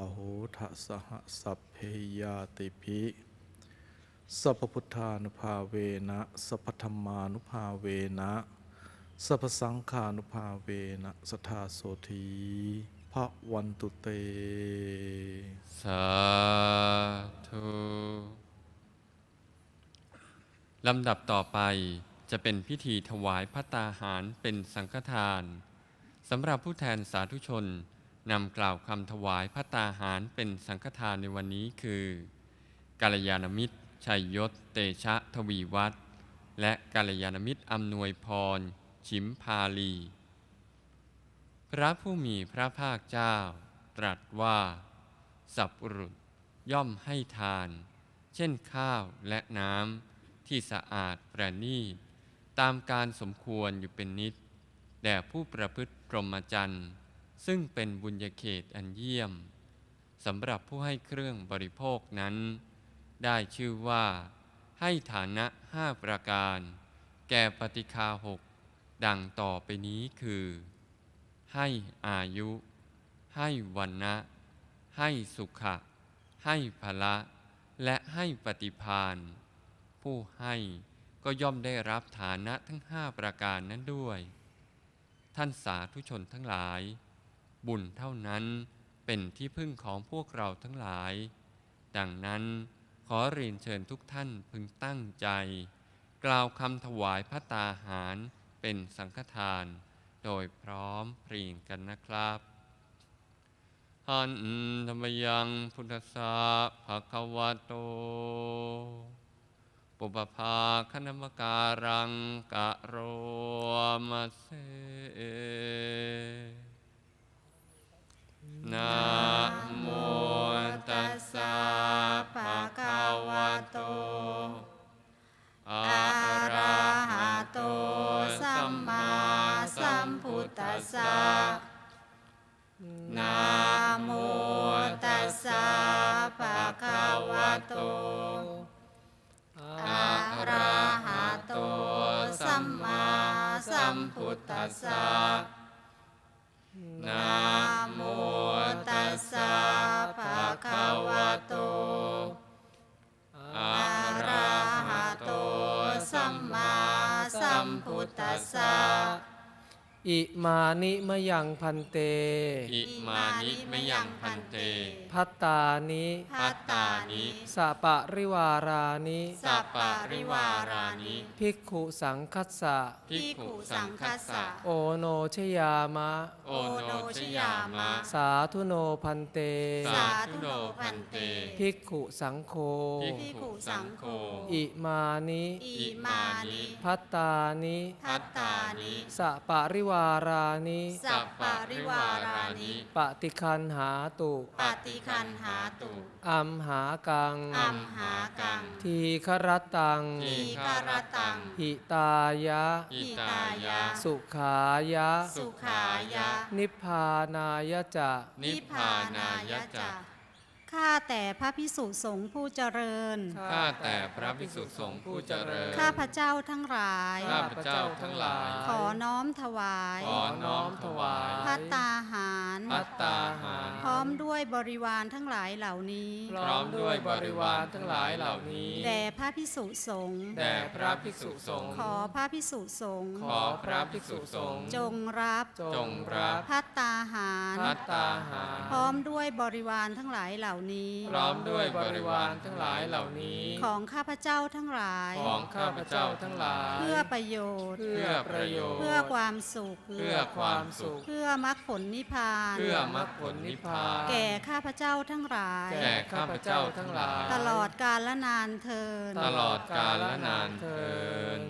อโหทะสหสัพเพยาติภิสัพพุทธานุภาเวนะ สัพพธรรมานุภาเวนะ สัพสังฆานุภาเวนะ สทาโสธีพระวันตุเต สาธุลำดับต่อไปจะเป็นพิธีถวายพัตตาหารเป็นสังฆทานสำหรับผู้แทนสาธุชน นำกล่าวคำถวายพัตตาหารเป็นสังฆทานในวันนี้คือ กาลยานมิตร ชัยยศ เตชะทวีวัฒน์และกาลยานมิตรอำนวยพร ชิมพาลี พระผู้มีพระภาคเจ้า ตรัสว่า สัพปรุษย่อมให้ทาน เช่นข้าวและน้ำที่สะอาดประณีต ตามการสมควรอยู่เป็นนิด แด่ผู้ประพฤติพรหมจรรย์ ซึ่งเป็นบุญญาเขตอันเยี่ยมสำหรับผู้ให้เครื่องบริโภคนั้น ได้ชื่อว่า ให้ฐานะห้าประการ แก่ปฏิคาหกดังต่อไปนี้คือ ให้อายุ ให้วันนะ ให้สุขะ ให้พละ และให้ปฏิพานผู้ให้ก็ย่อมได้รับฐานะทั้งห้าประการนั้นด้วย ท่านสาธุชนทั้งหลาย บุญเท่านั้นเป็นที่พึ่งของพวกเราทั้งหลาย ดังนั้นขอเรียนเชิญทุกท่านพึงตั้งใจ กล่าวคำถวายพระตาหารเป็นสังฆทาน โดยพร้อมเพรียงกันนะครับหันธรรมยังพุทธสาภะคะวะโต ปุปภาคณมการังกะโรมาเซ พุทธัสสะนะโมตัสสะภะคะวะโตอะระหะโตสัมมาสัมพุทธัสสะ อิมานิมะยังพันเต อิมานิมะยังพันเต พัตตานิพัตตานิสะปะริวารานิสัปปะริวารานิภิกขุสังคัสสะภิกขุสังคัสสะโอโนชยามะ โอโนชยามะ สาธุโนพันเต สาธุโนพันเต ภิกขุสังโฆภิกขุสังโฆอิมานิอิมานิ พัตตานิพัตตานิสะปะริวารานิสัปปะริวารานิปฏิคันหาตุปฏิคันหาตุอัมหากังอัมหากัง ทีครตังทีคารตัง หิตายะอิตายะ สุขายะ สุขายะ นิพพานายะจะ นิพพานายะจะ ข้าแต่พระพิสุสงฆ์ผู้เจริญ ข้าแต่พระภิกษุสงฆ์ผู้เจริญ ข้าพระเจ้าทั้งหลาย ข้าพเจ้าทั้งหลาย ขอน้อมถวาย ขอน้อมถวายพัตตาหารพัตตาหาร พร้อมด้วยบริวารทั้งหลายเหล่านี้ พร้อมด้วยบริวารทั้งหลายเหล่านี้ แด่พระพิสุสงฆ์แด่พระภิกษุสงฆ์ ขอพระพิสุสงฆ์ ขอพระภิกษุสงฆ์ จงรับ จงรับพัตตาหารพัตตาหาร พร้อมด้วยบริวารทั้งหลายเหล่านี้ พร้อมด้วยบริวารทั้งหลายเหล่านี้ ของข้าพเจ้าทั้งหลาย ของข้าพเจ้าทั้งหลาย เพื่อประโยชน์ เพื่อประโยชน์ เพื่อความสุข เพื่อความสุข เพื่อมรรคผลนิพพาน เพื่อมรรคผลนิพพาน แก่ข้าพเจ้าทั้งหลาย แก่ข้าพเจ้าทั้งหลาย ตลอดกาลและนานเทิน ตลอดกาลและนานเทิน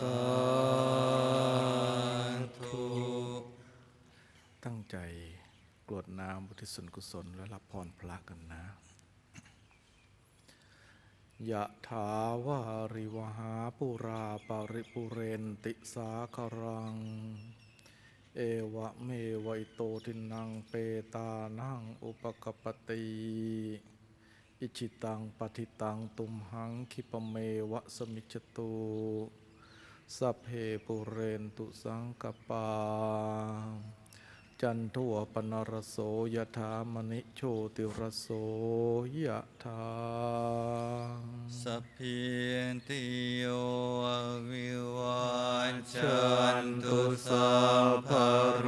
สา กรวดน้ำบุทิศส่วนกุศล และรับพรพระกันนะยะถาวาริวหาปุราปาริปุเรนติสาคารัง เอวะเมวัยโตทินังเปตานังอุปกปปติอิชิตังปฏิตังตุมหังคิปเมวะสมิจจตุสัพเพปุเรนตุสังกปา จันโทปนรโสยถามณิโชติรโสยถาสัพพิติโยวิวัจจันตุสัพพะโร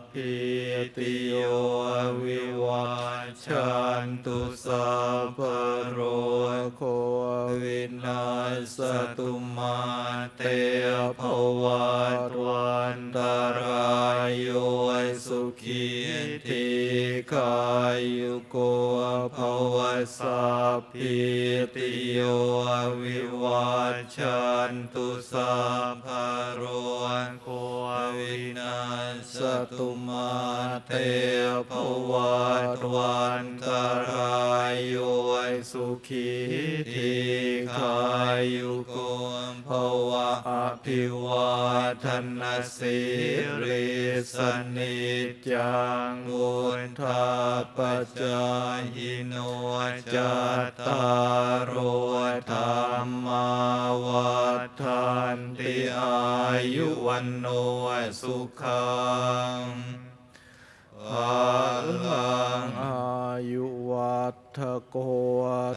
พพิติโยวิวัชชันตุสัพโรโควินาสตุมาเตภวัตวัน ขายุโกภวสัพพิติโยวิวัชชันตุสัพพะโรโควินาสตุมาเตภวัตวันตารายโยสุขีทีขายุโกภวะอภิวาทนาสิริสนิจังวุธาปจายโนจัตารวธรรมาวัฏันติอายุวันโนสุขังภาลังอา วัฒโก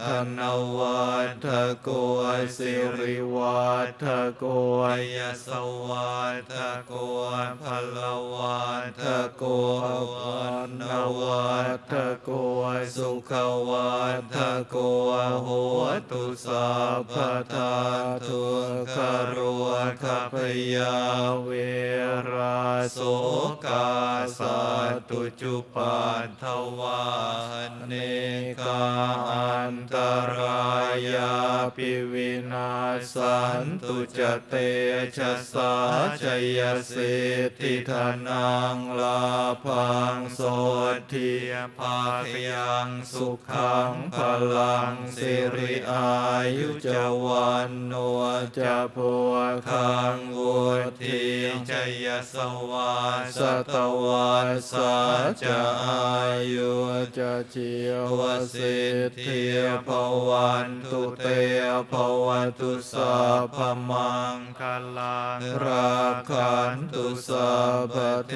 ธนวัฏโกสิริวัฏโกยสวัฏโกพลวัฏโกวันนวัฏโกสุขวัฏโกโหตุสัพพทาทุกขโรคพยาเวราโสกาสัตตุจุปัฏฐวาเนกอันตรายาปิวินาสันตุจเตชะสาชยสิทธิธนังลาพังโสทิภาคยังสุขังพลังสิริอายุจวันโนจะโพคังวุทิจยสวาสตวัสสะจะอายุจะจิวสิทธิภวันตุเตภวันตุสัพพมังคลังราคันตุสัพเท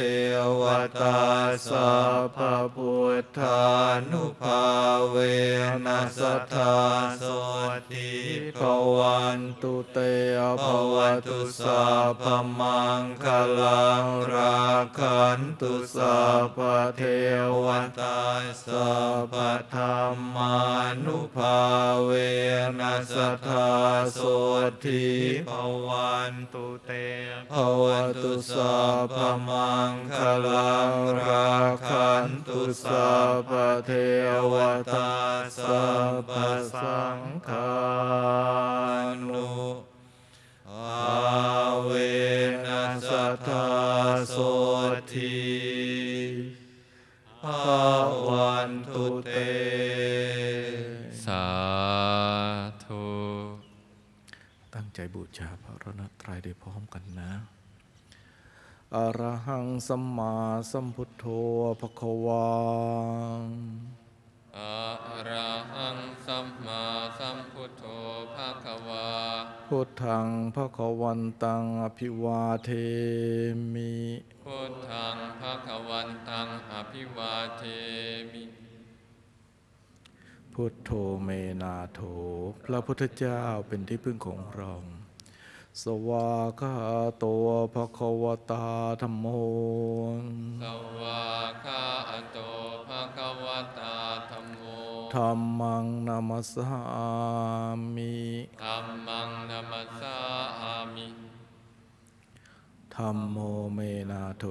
วตาสัพพุทธานุภาเวนัสทธาโสทิภวันตุเตภวันตุสัพพมังคลังราคันตุสัพเทวตาสัพพธรรมมานุภาเวนัสทธาโสทิภวันตุเตภวันตุสัพพมังคลังราคันตุสัพพเทวตาสัพพสังฆา ใจบูชาพระรัตนตรัยได้พร้อมกันนะอรหังสัมมาสัมพุทโธภควาอะระหังสัมมาสัมพุทโธภาควา พุทธังภควันตังอภิวาเทมิ พุทธังภาควันตังอภิวาเทมิ พุทโธเมนาโถ พระพุทธเจ้าเป็นที่พึ่งของเรา สวากขาโตภควตาธรรมโม สวากขาโตภาควตาธรรมโมธรรมังนามัสสามิธัมมังนัมสสามิธรรมโมเมนาโถ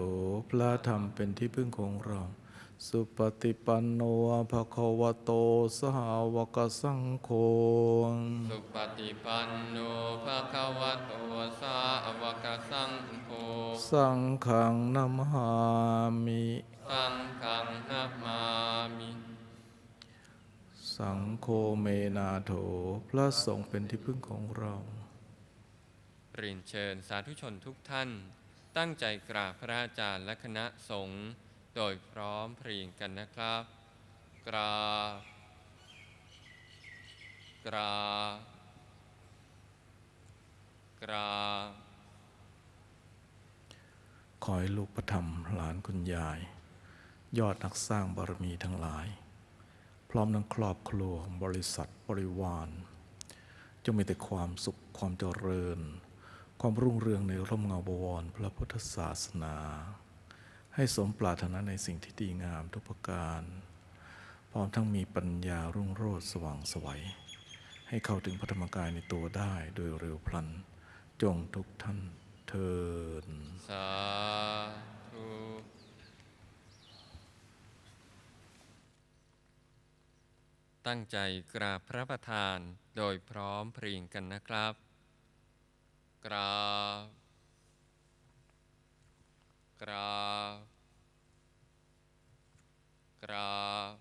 พระธรรมเป็นที่พึ่งของเรา สุปฏิปันโนภควโตสาวกสังโฆ สุปฏิปันโนภาควโตสาวกสังโฆ สังฆังนัมหามิ สังฆังนามามิ สังโฆเมนาโถ พระสงฆ์เป็นที่พึ่งของเราเรียนเชิญสาธุชนทุกท่าน ตั้งใจกราบพระอาจารย์และคณะสงฆ์ โดยพร้อมเพรียงกันนะครับ กราบกราบกราบขอให้ลูกประธรรมหลานคุณยาย ยอดนักสร้างบารมีทั้งหลาย พร้อมทั้งครอบครัวบริษัทบริวารจงมีแต่ความสุขความเจริญ ความรุ่งเรืองในร่มเงาบวรพระพุทธศาสนา ให้สมปรารถนาในสิ่งที่ดีงามทุกประการ พร้อมทั้งมีปัญญารุ่งโรจน์สว่างสวัย ให้เข้าถึงพระธรรมกายในตัวได้โดยเร็วพลัน จงทุกท่านเทินสาธุตั้งใจกราบพระประธานโดยพร้อมเพรียงกันนะครับ กราบ กราบกราบ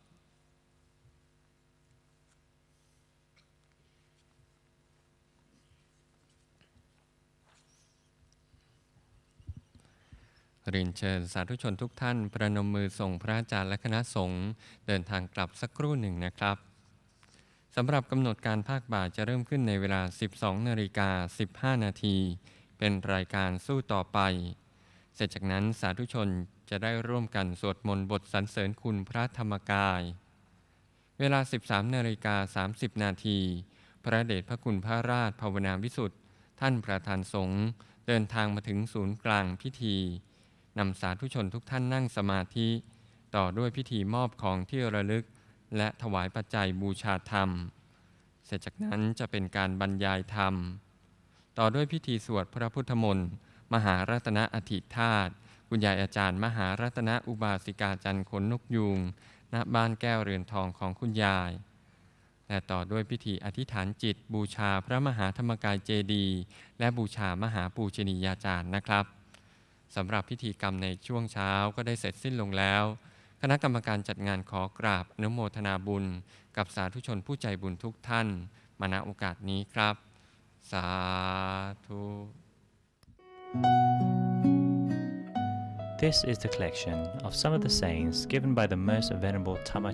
เรียนเชิญสาธุชนทุกท่าน ประนมมือส่งพระอาจารย์และคณะสงฆ์เดินทางกลับสักครู่หนึ่งนะครับสำหรับกำหนดการภาคบ่ายจะเริ่มขึ้นในเวลา 12นาฬิกา15 นาที เป็นรายการสู้ต่อไป สร็จจากนั้นสาธุชนจะได้ร่วมกันสวดมนต์บทสรรเสริญคุณพระธรรมกาย เวลา 13นาฬิกา30 นาที พระเดชพระคุณพระราชภาวนาวิสุทธ์ท่านประธานสงฆ์เดินทางมาถึงศูนย์กลางพิธีนำสาธุชนทุกท่านนั่งสมาธิ ต่อด้วยพิธีมอบของที่ระลึก และถวายปัจจัยบูชาธรรม เสร็จจากนั้นจะเป็นการบรรยายธรรม ต่อด้วยพิธีสวดพระพุทธมนต์ มหารัตนอธิธาตุคุณยายอาจารย์ มหารัตนอุบาสิกาจันทร์ขนนกยูงณ บ้านแก้วเรือนทองของคุณยาย และต่อด้วยพิธีอธิษฐานจิต บูชาพระมหาธรรมกายเจดีย์และบูชามหาปูชนียาจารย์นะครับสำหรับพิธีกรรมในช่วงเช้าก็ได้เสร็จสิ้นลงแล้ว คณะกรรมการจัดงานขอกราบอนุโมทนาบุญ กับสาธุชนผู้ใจบุญทุกท่าน มาณโอกาสนี้ครับ สาธุ This is the collection of some of the sayings given by the Most Venerable Tama